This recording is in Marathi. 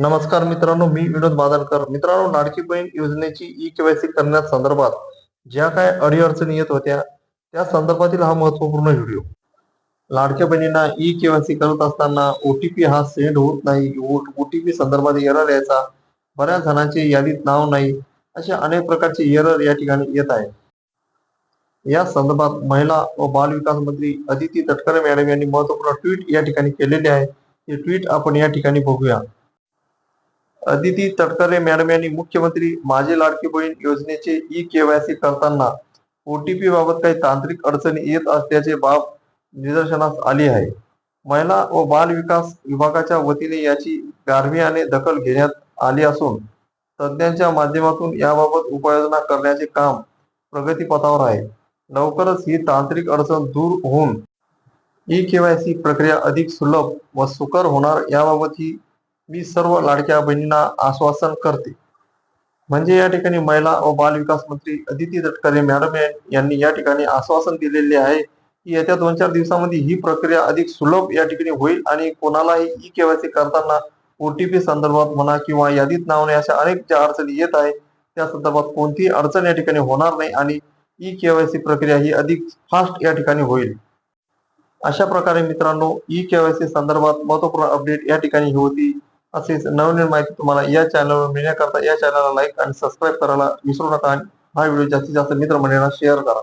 नमस्कार मित्रांनो मी विनोद बादलकर मित्रांनो लाडकी बहीण योजनेची ई केवायसी करण्यात संदर्भात ज्या काय अडीअडचणी येत होत्या त्या संदर्भातील हा महत्त्वपूर्ण व्हिडिओ. लाडक्या बहिणींना ई केवायसी करत असताना ओटीपी हा सेंड होत नाही ओटीपी संदर्भात एरर यायचा बऱ्याच जणांचे यादीत नाव नाही असे अनेक प्रकारचे एरर या ठिकाणी येत आहे. या संदर्भात महिला व बाल विकास मंत्री अदिती तटकरे मॅडम यांनी महत्त्वपूर्ण ट्विट या ठिकाणी केलेले आहे. हे ट्विट आपण या ठिकाणी बघूया. अदिती तटकरे मॅडम यांनी मुख्यमंत्री माझे लाडकी बहीण योजनेचे ई केवायसी करताना ओटीपी बाबत काही तांत्रिक अडचणी येत असल्याचे बाब निदर्शनास आली आहे. महिला व बाल विकास विभागाच्या वतीने याची गार्भियाने दखल घेण्यात आली असून तज्ज्ञांच्या माध्यमातून याबाबत उपाययोजना करण्याचे काम प्रगतीपथावर आहे. लवकरच ही तांत्रिक अडचण दूर होऊन ई केवायसी प्रक्रिया अधिक सुलभ व सुकर होणार याबाबत ही मी सर्व लाडक्या बहिणींना आश्वासन करते. म्हणजे या ठिकाणी महिला व बाल विकास मंत्री अदिती तटकरे मॅडम यांनी या ठिकाणी आश्वासन दिलेले आहे की येत्या दोन चार दिवसामध्ये ही प्रक्रिया अधिक सुलभ या ठिकाणी होईल आणि कोणालाही ई केवायसी करताना ओटीपी संदर्भात म्हणा किंवा यादीत नाव नाही अशा अनेक ज्या अडचणी येत आहे त्या संदर्भात कोणतीही अडचण या ठिकाणी होणार नाही आणि ई केवायसी प्रक्रिया ही अधिक फास्ट या ठिकाणी होईल. अशा प्रकारे मित्रांनो ई केवायसी संदर्भात महत्त्वपूर्ण अपडेट या ठिकाणी ही होती. असेच नवनवीन माहिती तुम्हाला या चॅनलवर मिळण्याकरता या चॅनलला लाईक आणि सबस्क्राईब करायला विसरू नका आणि हा व्हिडिओ जास्तीत जास्त मित्रमंडळींना शेअर करा.